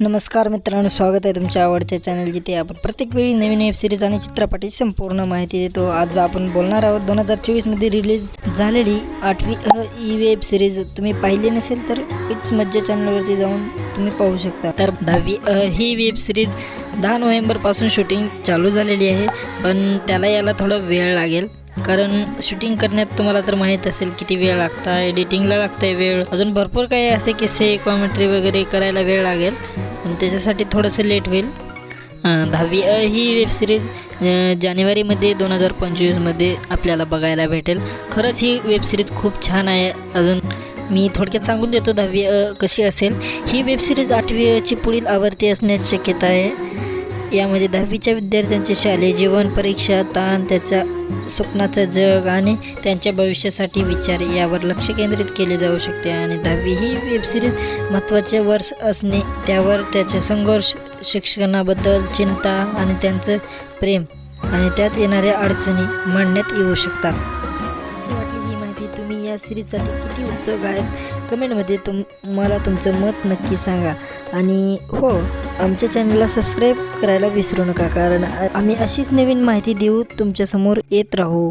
नमस्कार मित्रांनो स्वागत आहे तुमच्या आवडत्या चॅनल जिथे आपण प्रत्येक वेळी नवीन वेब सिरीज आणि चित्रपटाची संपूर्ण माहिती देतो. आज आपण बोलणार आहोत दोन हजार चोवीसमध्ये रिलीज झालेली आठवी अ ई वेब सिरीज तुम्ही पाहिली नसेल तर इट्स मज्जा चॅनलवरती जाऊन तुम्ही पाहू शकता. तर दहावी अ ही वेब सिरीज दहा नोव्हेंबरपासून शूटिंग चालू झालेली आहे पण त्याला याला थोडा वेळ लागेल. कारण शूटिंग करण्यात तुम्हाला तर माहीत असेल किती वेळ लागता एडिटिंगला लागतं वेळ. अजून भरपूर काही असे किस्से कॉमेंट्री वगैरे करायला वेळ लागेल. आणि त्याच्यासाठी थोडंसं लेट होईल. दहावी अ ही वेब सिरीज जानेवारीमध्ये दोन हजार पंचवीसमध्ये आपल्याला बघायला भेटेल. खरंच ही वेब सिरीज खूप छान आहे. अजून मी थोडक्यात सांगून देतो दहावी अ कशी असेल. ही वेबसिरीज आठवी अची पुढील आवृत्ती असण्याची शक्यता आहे. यामध्ये दहावीच्या विद्यार्थ्यांचे शालेय जीवन परीक्षा ताण त्याच्या स्वप्नाचं जग आणि त्यांच्या भविष्यासाठी विचार यावर लक्ष केंद्रित केले जाऊ शकते. आणि दहावी ही वेबसिरीज महत्त्वाचे वर्ष असणे त्यावर त्याचे संघर्ष शिक्षणाबद्दल चिंता आणि त्यांचं प्रेम आणि त्यात येणाऱ्या अडचणी मांडण्यात येऊ शकतात. तुम्ही या सिरीजसाठी किती उत्सुक आहेत? कमेंटमध्ये तुम मला तुमचं मत नक्की सांगा. आणि हो आमच्या चॅनलला सबस्क्राईब करायला विसरू नका कारण आम्ही अशीच नवीन माहिती देऊ तुमच्यासमोर येत राहू.